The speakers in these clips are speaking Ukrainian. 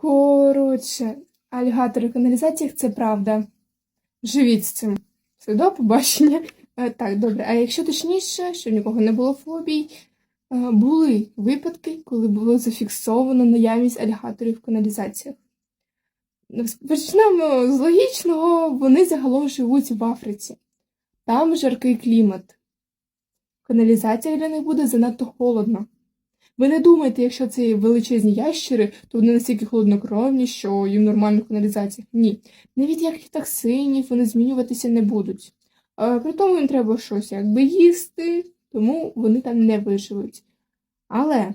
Коротше, алігатори в каналізаціях це правда. Живіть з цим. Все, до побачення. Е, Так, добре. А якщо точніше, щоб нікого не було фобій, е, були випадки, коли було зафіксовано наявність алігаторів в каналізаціях. Почнемо з логічного, вони загалом живуть в Африці. Там жаркий клімат. В каналізаціях для них буде занадто холодно. Ви не думайте, якщо це величезні ящери, то вони настільки холоднокровні, що їм нормально в каналізаціях. Ні. Навіть ніяких токсинів вони змінюватися не будуть. При тому їм треба щось якби їсти, тому вони там не виживуть. Але,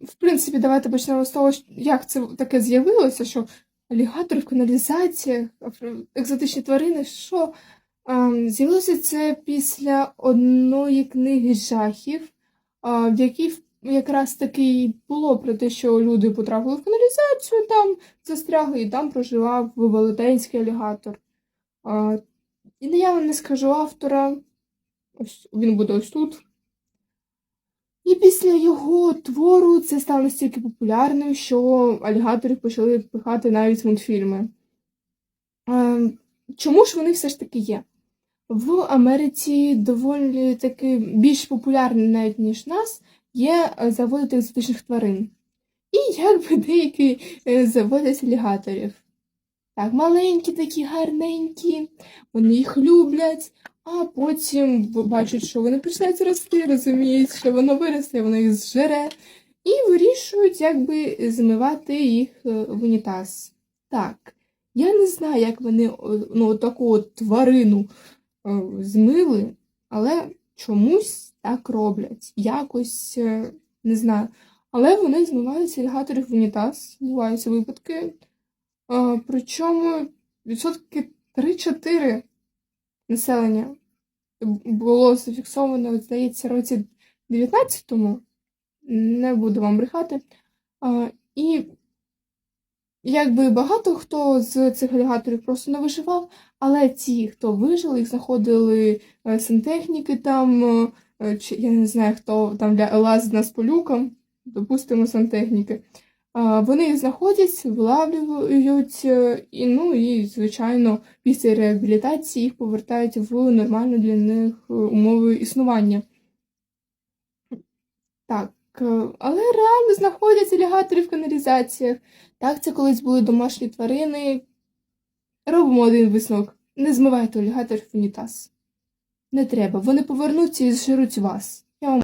в принципі, давайте почнемо з того, як це таке з'явилося, що алігатори в каналізаціях, екзотичні тварини, що З'явилося це після одної книги жахів, в якій якраз таки було про те, що люди потрапили в каналізацію, там застрягли, і там проживав велетенський алігатор. І я вам не скажу автора, ось він буде ось тут. І після його твору це стало настільки популярним, що алігаторів почали пихати навіть мультфільми. Ем, Чому ж вони все ж таки є? В Америці доволі таки більш популярним навіть ніж нас є е, заводи екзотичних тварин. І якби деякі е, заводять алігаторів. Так, маленькі, такі гарненькі, вони їх люблять, а потім бачать, що вони починають рости, розуміють, що воно виросте, воно їх зжере, і вирішують, якби змивати їх е, в унітаз. Так, я не знаю, як вони ну, таку тварину змили, але чомусь так роблять. Якось е, не знаю. Але вони змивають алігаторів в унітаз, буваються випадки. Е, Причому відсотки 3-4 населення було зафіксовано, здається, році 19-му. Не буду вам брехати. Е, І якби багато хто з цих алігаторів просто не виживав, але ті, хто вижили, їх знаходили е, сантехніки там, е, чи я не знаю, хто там лазить нас полюкам, допустимо, сантехніки. Вони їх знаходять, вилавлюють, е, і, ну і, звичайно, після реабілітації їх повертають в нормальну для них умови існування. Так, але реально знаходять алігатори в каналізаціях. Так, це колись були домашні тварини. Робимо один висновок. Не змивайте алігаторів в унітаз. Не треба. Вони повернуться і зжируть вас. Я вам